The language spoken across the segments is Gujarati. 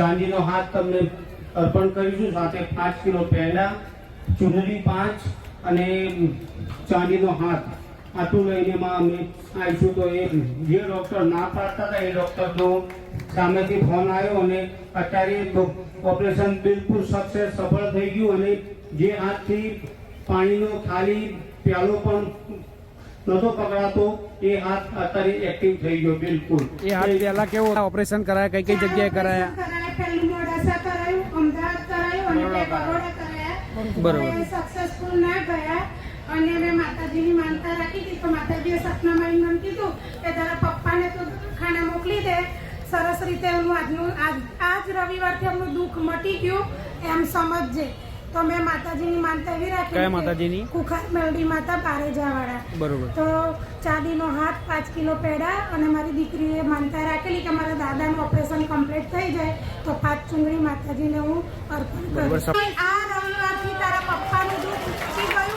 ચાંદીનો હાથ તમને અર્પણ કરીશું. સાથે પાંચ કિલો પેંડા ચૂંદડી પાંચ અને ચાંદીનો હાથ. આટલું લઈને અમે આવીશું. તો એ જે ડૉક્ટર ના પાડતા હતા, એ ડૉક્ટરનો સામેથી ફોન આવ્યો અને અત્યારે ઓપરેશન બિલકુલ સક્સેસ સફળ થઈ ગયું અને જે હાથથી પાણીનો ખાલી પ્યાલો પણ નતો પકડાતો, એ હાથ અત્યારે એક્ટિવ થઈ ગયો બિલકુલ. એ હાથ પહેલા કેવો ઓપરેશન કરાયા કઈ કઈ જગ્યાએ કરાયા? પહેલું મોડાસા કરાયું અમદાવાદ કરાયું અને બે બરોડા કરાયા. બરોબર. સક્સેસફુલ ના ગયા અને મેં માતાજીની માનતા રાખી હતી તો માતાજીએ સપનામાં મને કીધું કે તારા પપ્પાને તો ખાને મોકલી દે. સરસ રીતે આજનું આજ આજ રવિવારથી એમનું દુઃખ મટી ગયું. એમ સમજજે. તો મેં માતાજીની માનતા એવી રાખી કયા માતાજીની? કુખાર મેલડી માતા પારેજાવાળા બરોબર. તો ચાંદીનો હાથ પાંચ કિલો પેડા અને મારી દીકરીએ માનતા રાખેલી કે મારા ઓપરેશન કમ્પ્લીટ થઈ જાય તો પાંચ ચુંદડી માતાજીને હું અર્પણ કરું આ રવિવારથી તારા પપ્પાનું દુઃખ ઉચકી ગયું.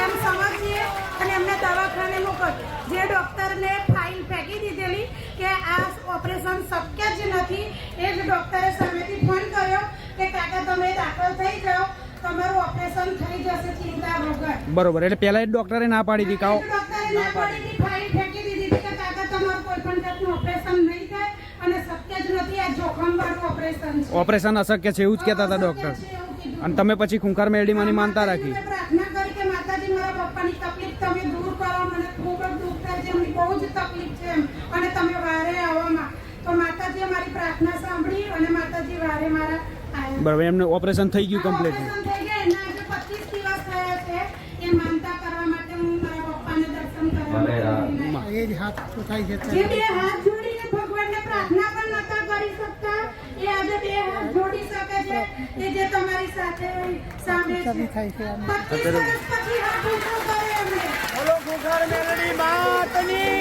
એમ સમજીએ અને એમને દવાખાને મોકલ. જે ડૉક્ટરને ફાઇલ ફેંકી દીધેલી કે આ ઓપરેશન શક્ય જ નથી એ જ ડૉક્ટરે સામેથી ફોન કર્યો કે કાકા તમે દાખલ થઈ જાઓ તમારું ઓપરેશન થઈ જશે ચિંતા વગર બરોબર એટલે પહેલા જ ડોક્ટરે ના પાડી હતી કાઓ? ડોક્ટરે ના પાડી હતી, ફાઇલ ફેંકી દીધી કે કાકા તમારું કોઈ પણ જાતનું ઓપરેશન નહીં થાય અને શક્ય જ નથી આ જોખમવાળું ઓપરેશન ઓપરેશન અશક્ય છે એવું જ કહેતા હતા ડોક્ટર છે. અને તમે પછી ખુંખાર મેરડીમાંની માનતા રાખી. પ્રાર્થના કરી કે માતાજી મારા પપ્પાની તકલીફ તમે દૂર કરો. મને ખૂબ જ દુઃખ થાય છે. એમની બહુ જ તકલીફ છે અને તમે વારે આવવામાં. તો માતાજીએ મારી પ્રાર્થના સાંભળી અને માતાજી વારે મારા બરાબર એમને ઓપરેશન થઈ ગયું કમ્પ્લીટ ઓપરેશન થઈ ગયા. એના આજે 25 દિવસ થયા છે. એ માનતા કરવા માટે હું મારા પપ્પાને દર્શન કરવા માટે આવી. એ જ હાથ સુખાઈ જતા જે બે હાથ જોડીને ભગવાનને પ્રાર્થના પણ નતા કરી શકતા. એ આજે બે હાથ જોડી શકે છે એ જે તમારી સાથે સામે છે. કમી થાય છે આમ. 25 વર્ષ પછી હાથ ઊંચો કરે અમે બોલો ગુગર મેરડી માતની.